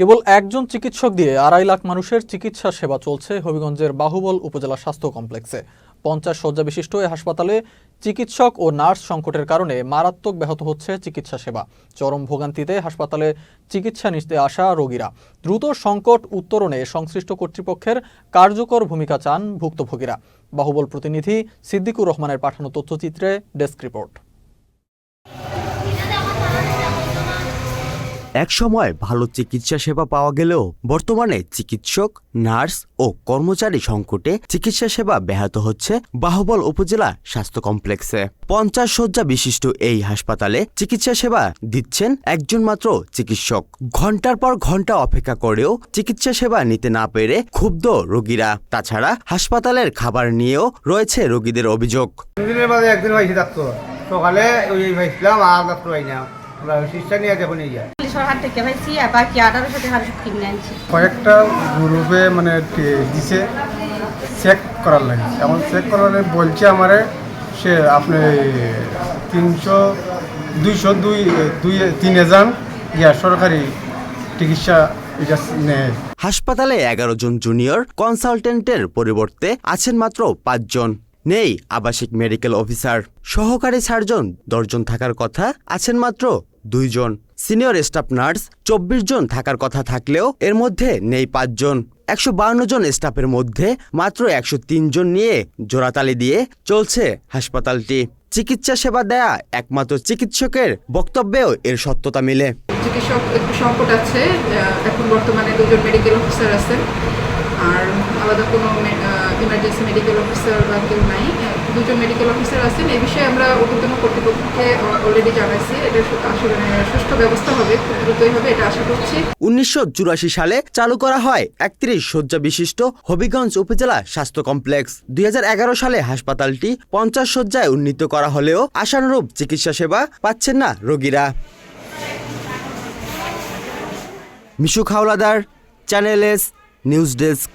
কেবল একজন চিকিৎসক দিয়ে আড়াই লাখ মানুষের চিকিৎসা সেবা চলছে হবিগঞ্জের বাহুবল উপজেলা স্বাস্থ্য কমপ্লেক্সে। পঞ্চাশ শয্যা বিশিষ্ট এই হাসপাতালে চিকিৎসক ও নার্স সংকটের কারণে মারাত্মক ব্যাহত হচ্ছে চিকিৎসা সেবা। চরম ভোগান্তিতে হাসপাতালে চিকিৎসা নিতে আসা রোগীরা। দ্রুত সংকট উত্তরণে সংশ্লিষ্ট কর্তৃপক্ষের কার্যকর ভূমিকা চান ভুক্তভোগীরা। বাহুবল প্রতিনিধি সিদ্দিকুর রহমানের পাঠানো তথ্যচিত্রে ডেস্ক রিপোর্ট। একসময় ভালো চিকিৎসা সেবা পাওয়া গেলেও বর্তমানে চিকিৎসক, নার্স ও কর্মচারী সংকটে চিকিৎসা সেবা ব্যাহত হচ্ছে বাহবল উপজেলা স্বাস্থ্য কমপ্লেক্সে। পঞ্চাশ শয্যা বিশিষ্ট এই হাসপাতালে চিকিৎসা সেবা দিচ্ছেন একজন মাত্র চিকিৎসক। ঘণ্টার পর ঘণ্টা অপেক্ষা করেও চিকিৎসা সেবা নিতে না পেরে ক্ষুব্ধ রোগীরা। তাছাড়া হাসপাতালের খাবার নিয়েও রয়েছে রোগীদের অভিযোগ। সকালে ওই আর ডাক্তার না আমরা নিয়ে নিয়ে পুলিশের হাত থেকে পাইছি আর বাকি আঠারোশো টাকার ওষুধ কিনে আনছি। কয়েকটা গ্রুপে মানে দিছে চেক করার লাগে। এমন চেক করার বলছে আমারে সে আপনি তিনশো দুইশো দুই দুই তিন হাজার ইয়া সরকারি চিকিৎসা এটা নেয় হাসপাতালে এগারো জন জুনিয়র কনসালটেন্টের পরিবর্তে আছেন মাত্র পাঁচজন। নেই আবাসিক মেডিকেল অফিসার। সহকারী সার্জন দশজন থাকার কথা আছেন মাত্র দুইজন। সিনিয়র স্টাফ নার্স চব্বিশ জন থাকার কথা থাকলেও এর মধ্যে নেই পাঁচজন। একশো বাউন্ন জন স্টাফের মধ্যে মাত্র একশো জন নিয়ে জোড়াতালি দিয়ে চলছে হাসপাতালটি। চিকিৎসা সেবা দেয়া একমাত্র চিকিৎসকের বক্তব্যেও এর সত্যতা মিলে। চিকিৎসক একটু সংকট আছে এখন বর্তমানে দুজন মেডিকেল অফিসার আছেন। আর আলাদা কোনো ইমার্জেন্সি মেডিকেল অফিসার বা কেউ নাই। দুজন মেডিকেল অফিসার আছেন, এই বিষয়ে আমরা ঊর্ধ্বতন কর্তৃপক্ষকে অলরেডি জানাইছি। এটা আসলে মানে সুষ্ঠু ব্যবস্থা হবে, দ্রুতই হবে, এটা আশা করছি। উনিশশো সালে চালু করা হয় একত্রিশ শয্যা বিশিষ্ট হবিগঞ্জ উপজেলা স্বাস্থ্য কমপ্লেক্স। দুই হাজার এগারো সালে হাসপাতালটি পঞ্চাশ শয্যায় উন্নীত করা হলেও আশানুরূপ চিকিৎসা সেবা পাচ্ছেন না রোগীরা। Mishu Khawladar channel S, news desk.